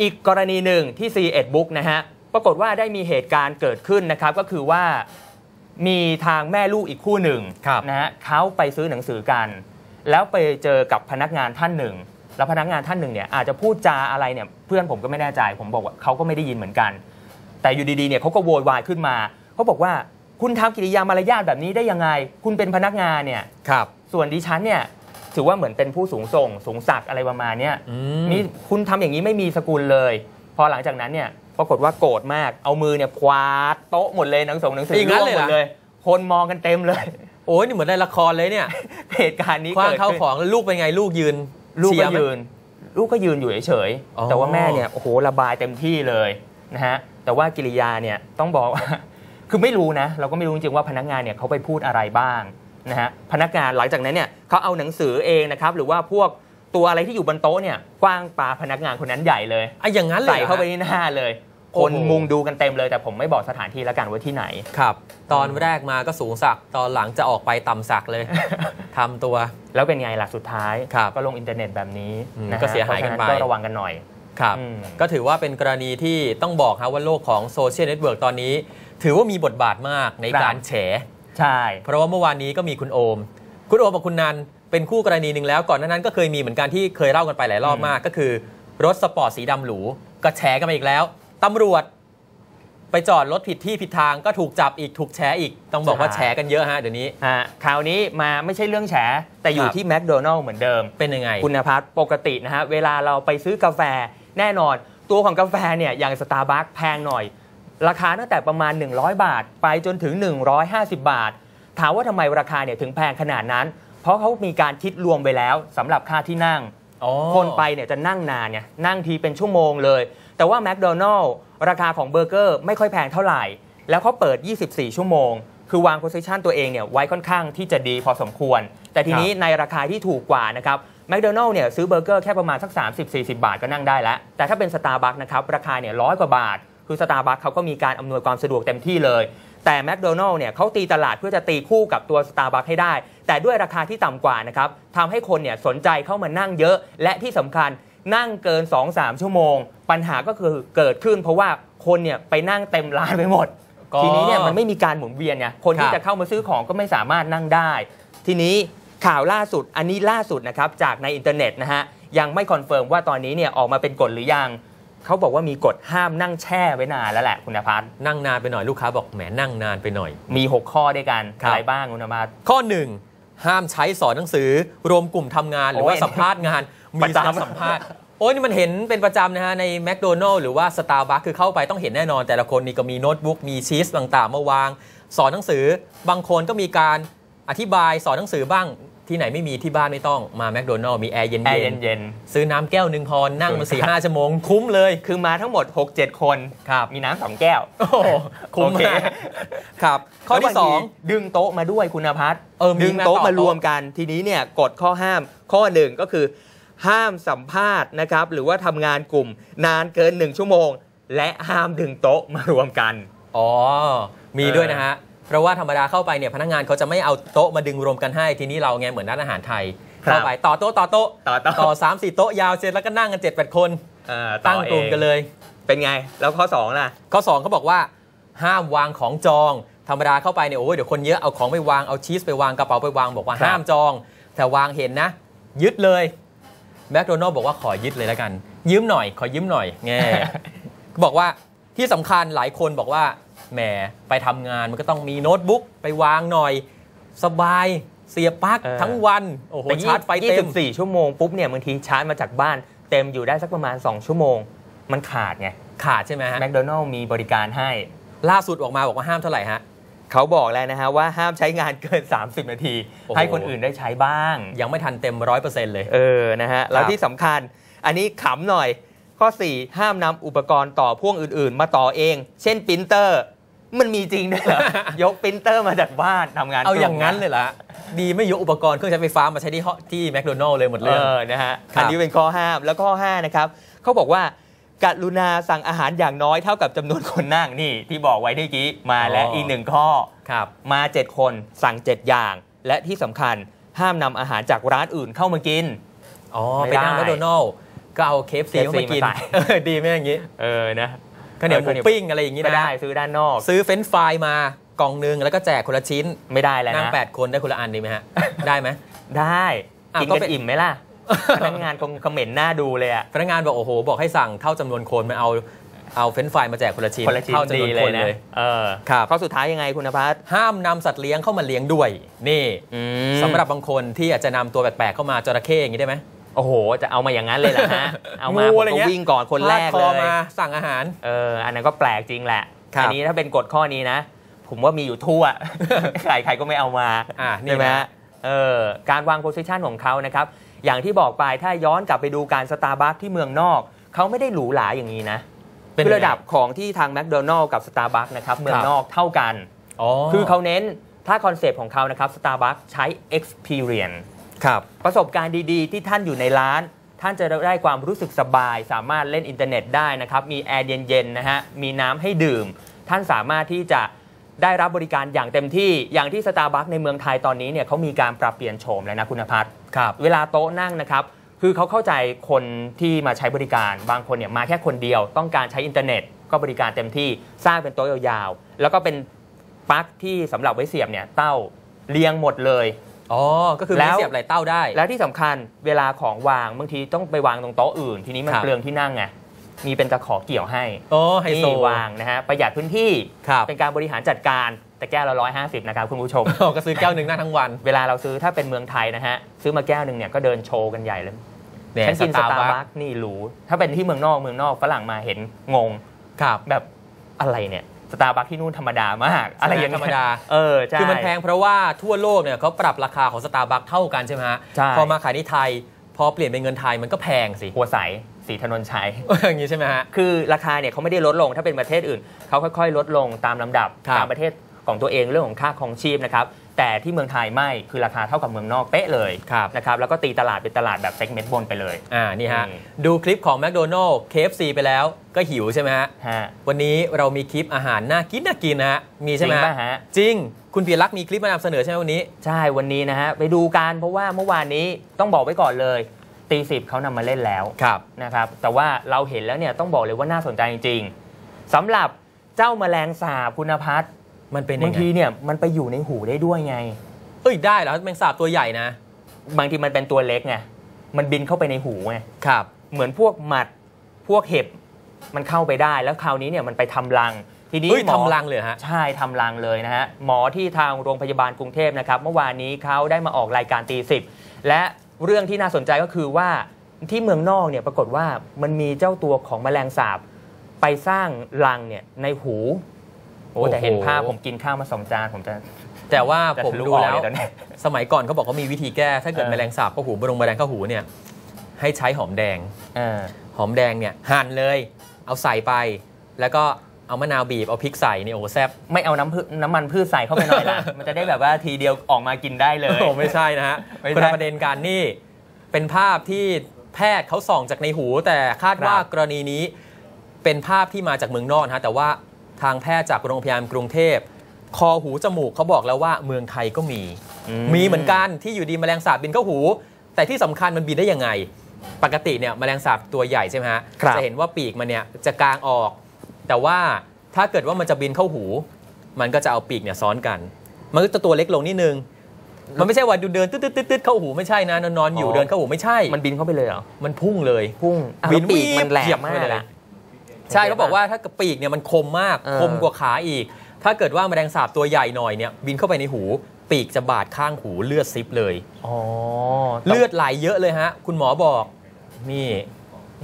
อีกกรณีหนึ่งที่ C1 Book นะฮะปรากฏว่าได้มีเหตุการณ์เกิดขึ้นนะครับ ก็คือว่ามีทางแม่ลูกอีกคู่หนึ่งครับนะฮะเขาไปซื้อหนังสือกัน แล้วไปเจอกับพนักงานท่านหนึ่ง แล้วพนักงานท่านหนึ่งเนี่ยอาจจะพูดจาอะไรเนี่ยเพื่อนผมก็ไม่แน่ใจ ผมบอกว่าเขาก็ไม่ได้ยินเหมือนกัน แต่อยู่ดีๆเนี่ยเขาก็โวยวายขึ้นมาเขาบอกว่าคุณทำกิริยามารยาทแบบนี้ได้ยังไง คุณเป็นพนักงานเนี่ยครับส่วนดิฉันเนี่ย ถือว่าเหมือนเป็นผู้สูงส่ง สูงศักดิ์อะไรประมาณเนี้ยอืมนี่คุณทำอย่างนี้ไม่มีสกุลเลย พอหลังจากนั้นเนี่ยปรากฏว่าโกรธมาก เอามือเนี่ยคว้าโต๊ะหมดเลยหนังสงหนังสืออย่างนั้นร่วงเลยหเหมรอดเลย คนมองกันเต็มเลย โอ้ยนี่เหมือนในละครเลยเนี่ยเหตุการณ์นี้คว้างเกิดเข้าขึ้นของแล้วลูกเป็นไงลูกยืน ลูกเชียก็ร์ไหมยืน ลูกก็ยืนอยู่เฉยอ๋อๆแต่ว่าแม่เนี่ยโอ้โหระบายเต็มที่เลยนะฮะแต่ว่ากิริยาเนี่ยต้องบอกว่าคือไม่รู้นะ เราก็ไม่รู้จริงๆว่าพนักงานเนี่ยเขาไปพูดอะไรบ้าง นะฮะพนักงานหลังจากนั้นเนี่ยเขาเอาหนังสือเองนะครับหรือว่าพวกตัวอะไรที่อยู่บนโต๊ะเนี่ยกว้างปาพนักงานคนนั้นใหญ่เลยอะอย่างนั้นเลยใส่หรอเข้าไปฮะที่หน้าเลยโอ้คนโหมุงดูกันเต็มเลยแต่ผมไม่บอกสถานที่แล้วกันว่าที่ไหนครับ ตอนแรกมาก็สูงสักตอนหลังจะออกไปต่ำสักเลยทำตัว แล้วเป็นไงล่ะสุดท้ายครับก็ลงอินเทอร์เน็ตแบบนี้อืมนะฮะก็เสียหายกันไปเพระฉะก็ระวังกันหน่อยครับอืมก็ถือว่าเป็นกรณีที่ต้องบอกครับว่าโลกของโซเชียลเน็ตเวิร์กตอนนี้ ถือว่ามีบทบาทมากในครับการแฉ ใช่ เพราะว่าเมื่อวานนี้ก็มีคุณโอม คุณโอมกับคุณนันเป็นคู่กรณีหนึ่งแล้วก่อนหน้านั้นก็เคยมีเหมือนกันที่เคยเล่ากันไปหลายรอบมาก ก็คือ รถสปอร์ตสีดำหรูก็แฉกันมาอีกแล้วตำรวจ ไปจอดรถผิดที่ผิดทางก็ถูกจับอีกถูกแฉอีก ต้องบอกว่าแฉกันเยอะฮะเดี๋ยวนี้ฮะคราวนี้มาไม่ใช่เรื่องแฉแต่อยู่ครับที่แมคโดนัลล์เหมือนเดิมเป็นยังไง คุณพัฒน์ปกตินะฮะเวลาเราไปซื้อกาแฟแน่นอน ตัวของกาแฟเนี่ยอย่างสตาร์บัคแพงหน่อย ราคาตั้งแต่ประมาณ 100 บาท ไปจนถึง 150 บาท ถามว่าทำไมราคาเนี่ยถึงแพงขนาดนั้น เพราะเขามีการคิดรวมไปแล้วสำหรับค่าที่นั่งอ๋อคนไปเนี่ยจะนั่งนานเนี่ยนั่งทีเป็นชั่วโมงเลย แต่ว่าแมคโดนัลล์ราคาของเบอร์เกอร์ไม่ค่อยแพงเท่าไหร่ แล้วเขาเปิด 24 ชั่วโมง คือวางโพ i ิชันตัวเองเนี่ยไว้ค่อนข้างที่จะดีพอสมควร แต่ทีนี้ในราคาที่ถูกกว่านะครับแมคโดนัลล์เนี่ยซื้อเบอร์เกอร์แค่ประมาณสัก 30-40 บาทก็นั่งได้แล้ว แต่ถ้าเป็นสตาร์บัคนะครับราคาเนี่ยร้อยกว่าบาท คือสตาร์บัคเขาก็มีการอำนวยความสะดวกเต็มที่เลย แต่แมคโดนัลล์เนี่ยเขาตีตลาดเพื่อจะตีคู่กับตัวสตาร์บัคให้ได้ แต่ด้วยราคาที่ต่ำกว่านะครับทำให้คนเนี่ยสนใจเข้ามานั่งเยอะ และที่สำคัญนั่งเกิน 2-3 ชั่วโมง ปัญหาก็คือเกิดขึ้น เพราะว่าคนเนี่ยไปนั่งเต็มร้านไปหมดก็ทีนี้เนี่ยมันไม่มีการหมุนเวียนไงคนที่ครับจะเข้ามาซื้อของก็ไม่สามารถนั่งได้ ทีนี้ข่าวล่าสุดอันนี้ล่าสุดนะครับจากในอินเทอร์เน็ตนะฮะยังไม่คอนเฟิร์มว่าตอนนี้เนี่ยออกมาเป็นกฎหรือยัง เขาบอกว่ามีกฎห้ามนั่งแช่ไว้นานแล้วแหละคุณนภัสนั่งนานไปหน่อยลูกค้าบอกแหมนั่งนานไปหน่อย มี 6 ข้อด้วยกันครับอะไรบ้างคุณนภัสข้อหนึ่งห้ามใช้สอนหนังสือ รวมกลุ่มทำงานหรือว่าโอ้ยสัมภาษณ์งานปมีระจำการสัมภาษณ์โอ้ยนี่มันเห็นเป็นประจำนะฮะ ในแมคโดนัลล์หรือว่าสตาร์บัคคือเข้าไปต้องเห็นแน่นอน แต่ละคนนี่ก็มีโน้ตบุ๊กมีชีสต่างๆ มาวาง สอนหนังสือบางคนก็มีการอธิบายสอนหนังสือบ้าง ที่ไหนไม่มีที่บ้านไม่ต้องมาแมคโดนัลล์มีแอร์เย็นแอร์เย็นๆซื้อน้ำแก้วหนึ่งพอนั่งมาสี่ห้าชั่วโมง คุ้มเลยๆคือมาทั้งหมด 6-7 คนครับมีน้ำสองแก้ว โอ้โหคุ้มโอเคมากครับ ข้อแล้วที่บาสองทีดึงโต๊ะมาด้วยคุณพัฒน์เออมีดึงมาโต๊ะต่อมารวมโต๊ะกัน ทีนี้เนี่ยกฎข้อห้ามข้อหนึ่งก็คือ ห้ามสัมภาษณ์นะครับหรือว่าทำงานกลุ่มนานเกินหนึ่งชั่วโมง และห้ามดึงโต๊ะมารวมกัน อ๋อ มีด้วยนะฮะ เพราะว่าธรรมดาเข้าไปเนี่ยพนักงานเขาจะไม่เอาโต๊ะมาดึงรวมกันให้ทีนี้เราไงเหมือนร้านอาหารไทยครับเข้าไปต่อโต๊ะต่อโต๊ะต่อโต๊ะต่อสามสี่โต๊ะยาวเสร็จแล้วก็นั่งกันเจ็ดแปดคนเอ่อตั้งกลุ่มกันเลย เป็นไงแล้วข้อสองล่ะข้อ2เขาบอกว่า ห้ามวางของจอง ธรรมดาเข้าไปเนี่ยโอ้ยเดี๋ยวคนเยอะเอาของไปวางเอาชีสไปวางกระเป๋าไปวางบอกว่าครับห้ามจอง แต่วางเห็นนะ ยึดเลยแมคโดนัลล์บอกว่าขอยึดเลยแล้วกัน ยืมหน่อย ขอยืมหน่อยแง่บอกว่าที่สำคัญหลายคนบอกว่า แหมไปทำงานมันก็ต้องมีโน้ตบุ๊กไปวางหน่อย สบายเสียบปลั๊กเออ ทั้งวันโอ้โหแต่ชาร์จไฟเต็ม 24 ชั่วโมงปุ๊บเนี่ยบางทีชาร์จมาจากบ้าน เต็มอยู่ได้สักประมาณ 2 ชั่วโมง มันขาดไงขาดใช่ไหมฮะ แมคโดนัลล์มีบริการให้ ล่าสุดออกมาบอกว่าห้ามเท่าไหร่ฮะ เขาบอกแล้วนะฮะว่าห้ามใช้งานเกิน 30 นาที โอ้โห ให้คนอื่นได้ใช้บ้าง ยังไม่ทันเต็มร้อยเปอร์เซ็นต์เลย เออ นะฮะ แล้วที่สำคัญ อันนี้ขำหน่อย ข้อ 4 ห้ามนำอุปกรณ์ต่อพ่วงอื่น ๆ มาต่อเอง เช่นปรินเตอร์ มันมีจริงด้วยเหรอยกปรินเตอร์มาจากบ้านทำงานเอาอย่างนั้นกเลยละดีไม่ยกอุปกรณ์เครื่องใช้ไฟฟ้ามาใช้ที่ห้อที่แมคโดนัลล์เลยหมดเอเลยอนะฮะครับอันนี้เป็นข้อห้ามแล้วข้อ5นะครับเขาบอกว่ากรุณาสั่งอาหารอย่างน้อยเท่ากับจำนวนคนนั่งนี่ ที่บอกไว้เมื่อกี้มาแล้วอีกหนึ่งข้อครับมา 7 คนสั่ง 7 อย่าง และที่สำคัญห้ามนำอาหารจากร้านอื่นเข้ามากินอ๋อไม่ไปนั่งได้แมคโดนัลล์ก็เอาเคฟซี KFC เข้ามากินมาใส่เออดีไหมอย่างนี้เออนะ ข้าวเหนียวหข้ามูวเหนียวปิ้งอะไรอย่างนี้ก็นะได้ซื้อด้านนอก ซื้อเฟรนช์ฟรายมากล่องหนึงแล้วก็แจกคนละชิ้นไม่ได้แล้วนั่งนะแปดคนได้คนละอันดีไหมฮะได้ไหมได้อะกินก็กันเป็นอิ่มไหมล่ะพนักงานคงคอมเมนต์หน้าดูเลยอะพนักงานบอกโอ้โหบอกให้สั่งเท่าจำนวนคนมาเอาเอาเฟรนช์ฟรายมาแจกคนละชิ้นคนละชิ้นเท่าจำนดีวนเลคยนนะเลยเออครับข้อสุดท้ายยังไงคุณนภัสห้ามนำสัตว์เลี้ยงเข้ามาเลี้ยงด้วย นี่อืมสำหรับบางคนที่อยากจะนำตัวแปลกๆเข้ามาจระเข้อย่างนี้ได้ไหม โอ้โห จะเอามาอย่างนั้นเลยเหรอฮะ เอามางูผมอะไรก็เงี้ยวิ่งก่อนคนแรกพาดคเลอยมาสั่งอาหาร เออ อันนั้นก็แปลกจริงแหละครับอันี้ถ้าเป็นกฎข้อนี้นะ ผมว่ามีอยู่ทั่ว ใครใครก็ไม่เอามาอ่านี่ใช่ไหมนะฮะเออ การวางโพสิชันของเขานะครับ อย่างที่บอกไปถ้าย้อนกลับไปดูการสตาร์บัคที่เมืองนอก เขาไม่ได้หรูหราอย่างนี้นะ เป็นคือยังไงระดับของที่ทางแมคโดนัลล์กับสตาร์บัคนะครับ เมืองครับนอกเท่ากันอ๋อคือเขาเน้นถ้าคอนเซปต์ของเขานะครับสตาร์บัคใช้ experience ครับ ประสบการณ์ดีๆ ที่ท่านอยู่ในร้าน ท่านจะได้ความรู้สึกสบาย สามารถเล่นอินเทอร์เน็ตได้นะครับ มีแอร์เย็นๆนะฮะ มีน้ำให้ดื่ม ท่านสามารถที่จะได้รับบริการอย่างเต็มที่ อย่างที่สตาร์บัคในเมืองไทยตอนนี้เนี่ยเขามีการปรับเปลี่ยนโฉมแล้วนะคุณพัฒน์ครับ เวลาโต๊ะนั่งนะครับ คือเขาเข้าใจคนที่มาใช้บริการ บางคนเนี่ยมาแค่คนเดียว ต้องการใช้อินเทอร์เน็ต ก็บริการเต็มที่ สร้างเป็นโต๊ะยาวๆ แล้วก็เป็นปลั๊กที่สำหรับไว้เสียบเนี่ยเต้าเรียงหมดเลย อ๋อ ก็คือแล้ไม่วเสียบไหลเต้าได้ แล้วที่สำคัญเวลาของวางบางทีต้องไปวางตรงโต๊ะอื่น ทีนี้มันครับเปลืองที่นั่งไงมีเป็นตะขอเกี่ยวให้โอ้ไฮโซนี่วางนะฮะประหยัดพื้นที่ครับเป็นการบริหารจัดการแต่แก้วละร้อยห้าสิบนะครับคุณผู้ชมอ๋อก็ซื้อแก้วหนึ่งนั่งทั้งวัน เวลาเราซื้อถ้าเป็นเมืองไทยนะฮะซื้อมาแก้วหนึ่งเนี่ยก็เดินโชว์กันใหญ่เลยเนี่ยฉันกินสตาร์ Starbucks บัคนี่หรูถ้าเป็นที่เมืองนอกเมืองนอกฝรั่งมาเห็นงงครับแบบอะไรเนี่ย สตาร์บัคที่นู่นธรรมดามาก อะไรอย่างธรรมเงี้ยดาเออใช่คือมันแพงเพราะว่าทั่วโลกเนี่ยเขาปรับราคาของสตาร์บัคเท่ากันใช่ไหมฮะใช่พอมาขายที่ไทย พอเปลี่ยนเป็นเงินไทยมันก็แพงสิหัวใสสีถนนชัยอย่างนี้ใช่ไหมฮะคือราคาเนี่ยเขาไม่ได้ลดลงถ้าเป็นประเทศอื่นเขาค่อยๆ ลดลงตามลำดับครับตามประเทศของตัวเองเรื่องของค่าครองชีพนะครับ แต่ที่เมืองไทยไม่คือราคาเท่ากับเมืองนอกเป๊ะเลยครับนะครับแล้วก็ตีตลาดเป็นตลาดแบบเซกเมนต์บนไปเลยอ่านี่ฮะอืมดูคลิปของ McDonald KFC ไปแล้วก็หิวใช่ไหมฮะฮะวันนี้เรามีคลิปอาหารน่ากินน่ากินนะฮะมีใช่ไหมจริงป่ะฮะจริงคุณเปียรักษ์มีคลิปมานำเสนอใช่ไหมวันนี้ ใช่วันนี้นะฮะไปดูกันเพราะว่าเมื่อวานนี้ต้องบอกไว้ก่อนเลยตีสิบเขานำมาเล่นแล้วครับนะครับแต่ว่าเราเห็นแล้วเนี่ยต้องบอกเลยว่าน่าสนใจจริงๆสำหรับเจ้าแมลงสาบคุณพัฒน์ มันเป็นยับางงไงทีเนี่ยมันไปอยู่ในหูได้ด้วยไง เอ้ยได้แล้วแมงสาบตัวใหญ่นะ บางทีมันเป็นตัวเล็กไงมันบินเข้าไปในหูไงครับ เหมือนพวกหมัดพวกเห็บมันเข้าไปได้แล้วคราวนี้เนี่ยมันไปทำรัง ทีนี้เฮ้ยหมอ ทำรังเลยเหรอฮะ ใช่ทำรังเลยนะฮะ หมอที่ทางโรงพยาบาลกรุงเทพนะครับ เมื่อวานนี้เขาได้มาออกรายการตีสิบและเรื่องที่น่าสนใจก็คือว่าที่เมืองนอกเนี่ยปรากฏว่ามันมีเจ้าตัวของแมลงสาบ ไปสร้างรังเนี่ยในหู โอ้แต่เห็นโอ้โหภาพผมกินข้าวมาสองจานผมจะ แต่ว่าจะผมทะลุดูออกแล้วเลยตอนนี้สมัยก่อนเขาบอกเขามีวิธีแก้ ถ้าเกิดเออแมลงสาบเข้าหูบรงแมลงเข้าหูเนี่ย ให้ใช้หอมแดงเออหอมแดงเนี่ยหั่นเลย เอาใส่ไป แล้วก็เอามะนาวบีบ เอาพริกใส่นี่โอ้โหแซ่บไม่เอาน้ำพืชน้ำมันพืชใส่เข้าไปหน่อยละมันจะได้แบบว่าทีเดียวออกมากินได้เลยโอ้ไม่ใช่นะฮะไม่ใช่คนละประเด็นการนี่เป็นภาพที่แพทย์เขาส่องจากในหู แต่คาดว่าครับกรณีนี้เป็นภาพที่มาจากเมืองนอกนะฮะแต่ว่า ทางแพทย์จากโรงพยาบาลกรุงเทพ คอหูจมูกเขาบอกแล้วว่าเมืองไทยก็มี มีเหมือนกันที่อยู่ดีแมลงสาบบินเข้าหู แต่ที่สำคัญมันบินได้ยังไง ปกติเนี่ยแมลงสาบตัวใหญ่ใช่ไหมฮะครับจะเห็นว่าปีกมันเนี่ยจะกางออก แต่ว่าถ้าเกิดว่ามันจะบินเข้าหู มันก็จะเอาปีกเนี่ยซ้อนกัน มันก็จะตัวเล็กลงนิดนึงมันไม่ใช่ว่าดูเดินตึ๊ดตึ๊ดตึ๊ดตึ๊ดเข้าหูไม่ใช่นะนอนๆอยู่อ๋อเดินเข้าหูไม่ใช่ มันบินเข้าไปเลยเหรอมันพุ่งเลยพุ่งอะบินแล้วปีกมันแหลเหยียมบมาไปกเลยอะ ใช่เขาบอกว่าถ้าเกิดปีกเนี่ยมันคมมากเออคมกว่าขาอีก ถ้าเกิดว่าแมลงสาบตัวใหญ่หน่อยเนี่ยบินเข้าไปในหู ปีกจะบาดข้างหูเลือดซิบเลยอ๋อเลือดไหลเยอะเลยฮะ คุณหมอบอกนี่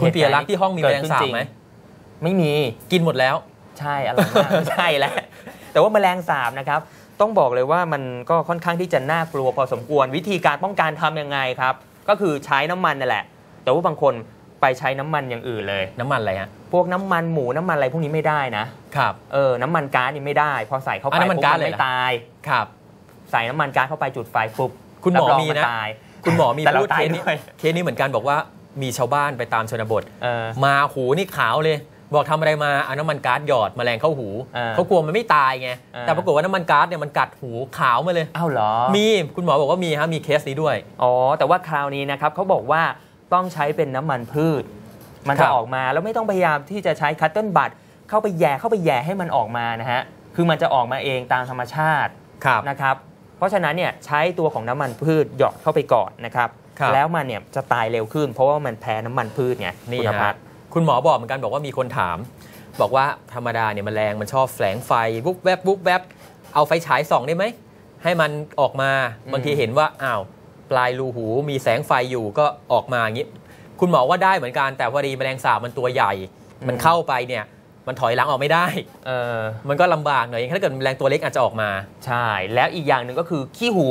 คุณปียรักษ์ที่ห้องมีแมลงสาบไหมไม่มีกินหมดแล้ว ใช่อร่อยมากใช่แล้วแต่ว่าแมลงสาบนะครับต้องบอกเลยว่ามันก็ค่อนข้างที่จะน่ากลัวพอสมควรวิธีการป้องกันทำยังไงครับ ก็คือใช้น้ำมันนั่นแหละ แต่ว่าบางคน ไปใช้น้ำมันอย่างอื่นเลย น้ำมันอะไรฮะ พวกน้ำมันหมูน้ำมันอะไรพวกนี้ไม่ได้นะครับ เออ น้ำมันก๊าซนี่ไม่ได้ พอใส่เข้าไปอะน้ำมันปุ๊บก๊าซมันเลยไม่เหรอตาย ครับ ใส่น้ำมันก๊าซเข้าไปจุดไฟปุ๊บคุณหมอรับรงมีนะ ตาย คุณหมอมีแต่เราพูดตาเคยสนี้ด้วย เคสนี้เหมือนกันบอกว่ามีชาวบ้านไปตามชนบท เออ มาหูนี่ขาวเลย บอกทำอะไรมาเอาน้ำมันก๊าซหยอดแมลงเข้าหูอ่าเขากลัวมันไม่ตายไงอ่า แต่ปรากฏว่าน้ำมันก๊าซเนี่ยมันกัดหูขาวมาเลย อ้าวเหรอ มีคุณหมอบอกว่ามีฮะมีเคสนี้ด้วย อ๋อ แต่ว่าคราวนี้นะครับเขาบอกว่า ต้องใช้เป็นน้ำมันพืช มันครัจะบออกมาแล้วไม่ต้องพยายามที่จะใช้คัตเติ้ลบัตเข้าไปแย่เข้าไปแย่ให้มันออกมานะฮะคือมันจะออกมาเองตามธรรมชาติครับนะครับ เพราะฉะนั้นเนี่ยใช้ตัวของน้ำมันพืชหยอดเข้าไปก่อนนะครับครับแล้วมันเนี่ยจะตายเร็วขึ้น เพราะว่ามันแพ้น้ำมันพืชไงนี่คุณพัฮะฒน์คุณหมอบอกเหมือนกันบอกว่ามีคนถาม บอกว่าธรรมดาเนี่ยแมลงมันชอบแฝงไฟวุบแวบวุบแวบเอาไฟฉายส่องได้ไหมให้มันออกมาบางทีเห็นว่าอ้าว ปลายรูหูมีแสงไฟอยู่ก็ออกมาอย่างนี้ คุณหมอว่าได้เหมือนกันแต่พอดีแมลงสาบมันตัวใหญ่ มันเข้าไปเนี่ยมันถอยหลังออกไม่ได้เออมันก็ลำบากหน่อยถ้าเกิดแมลงตัวเล็กอาจจะออกมา ใช่ แล้วอีกอย่างหนึ่งก็คือขี้หู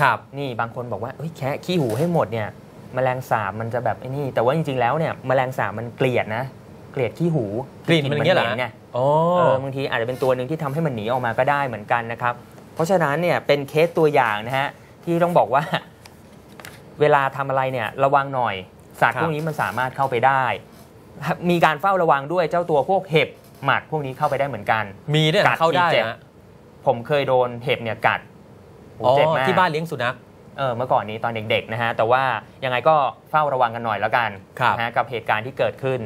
ครับนี่บางคนบอกว่าเอ้ยแค่ขี้หูให้หมดเนี่ยแมลงสาบมันจะแบบไอ้นี่ แต่ว่าจริงๆแล้วเนี่ยแมลงสาบมันเกลียดนะ เกลียดขี้หูกลิ่นมันอย่างเงี้ยเหรอเนี่ยอ๋อเออบางทีอาจจะเป็นตัวหนึ่งที่ทำให้มันหนีออกมาก็ได้เหมือนกันนะครับ เพราะฉะนั้นเนี่ยเป็นเคสตัวอย่างนะฮะที่ต้องบอกว่า เวลาทำอะไรเนี่ยระวังหน่อยสัตว์ครับพวกนี้มันสามารถเข้าไปได้ มีการเฝ้าระวังด้วยเจ้าตัวพวกเห็บหมัดพวกนี้เข้าไปได้เหมือนกัน มีเนี่ยกัดเข้าได้มีเจ็บนะผมเคยโดนเห็บเนี่ยกัดโหอ๋อเจ็บมากที่บ้านเลี้ยงสุนัขเออเมื่อก่อนนี้ตอนเด็กๆนะฮะแต่ว่ายังไงก็เฝ้าระวังกันหน่อยแล้วกันครับนะฮะกับเหตุการณ์ที่เกิดขึ้น